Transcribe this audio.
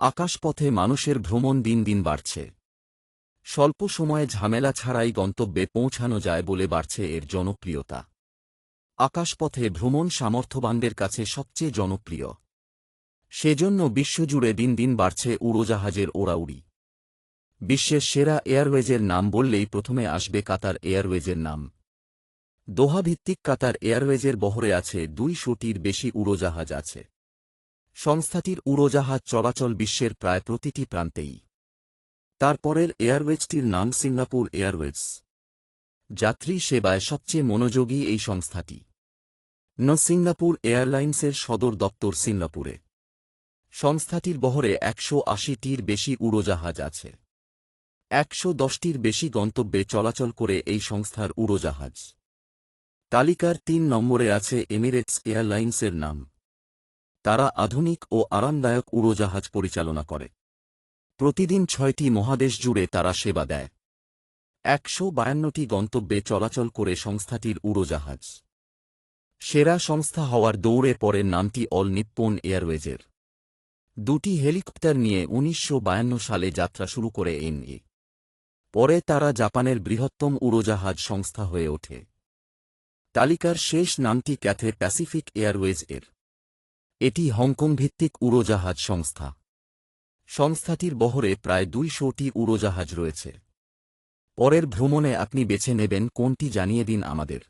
আকাশপথে মানুষের ভ্রমণ দিন দিন বাড়ছে। স্বল্প সময়ে ঝামেলা ছাড়াই গন্তব্যে পৌঁছানো যায় বলে বাড়ছে এর জনপ্রিয়তা। আকাশপথে ভ্রমণ সামর্থ্যবানদের কাছে সবচেয়ে জনপ্রিয়। সেজন্য বিশ্বজুড়ে দিন দিন বাড়ছে উড়োজাহাজের ওড়াউড়ি। বিশ্বের সেরা এয়ারওয়েজের নাম বললেই প্রথমে আসবে কাতার এয়ারওয়েজের নাম। দোহাভিত্তিক কাতার এয়ারওয়েজের বহরে আছে দুইশোটির বেশি উড়োজাহাজ আছে। সংস্থাটির উড়োজাহাজ চলাচল বিশ্বের প্রায় প্রতিটি প্রান্তেই। তারপরের এয়ারওয়েজটির নাম সিঙ্গাপুর এয়ারওয়েজ। যাত্রী সেবায় সবচেয়ে মনোযোগী এই সংস্থাটি। ন সিঙ্গাপুর এয়ারলাইন্সের সদর দপ্তর সিঙ্গাপুরে। সংস্থাটির বহরে একশো আশিটির বেশি উড়োজাহাজ আছে। একশো দশটির বেশি গন্তব্যে চলাচল করে এই সংস্থার উড়োজাহাজ। তালিকার তিন নম্বরে আছে এমিরেটস এয়ারলাইন্সের নাম। তারা আধুনিক ও আরামদায়ক উড়োজাহাজ পরিচালনা করে। প্রতিদিন ছয়টি মহাদেশ জুড়ে তারা সেবা দেয়। একশো বায়ান্নটি গন্তব্যে চলাচল করে সংস্থাটির উড়োজাহাজ। সেরা সংস্থা হওয়ার দৌড়ে পরে নামটি অল নিপ্পন এয়ারওয়েজের। দুটি হেলিকপ্টার নিয়ে উনিশশো বায়ান্ন সালে যাত্রা শুরু করে এনএ। পরে তারা জাপানের বৃহত্তম উড়োজাহাজ সংস্থা হয়ে ওঠে। তালিকার শেষ নামটি ক্যাথে প্যাসিফিক এয়ারওয়েজ এর। এটি হংকং ভিত্তিক উড়োজাহাজ সংস্থা। সংস্থাটির বহরে প্রায় দুইশোটি উড়োজাহাজ রয়েছে। পরের ভ্রমণে আপনি বেছে নেবেন কোনটি জানিয়ে দিন আমাদের।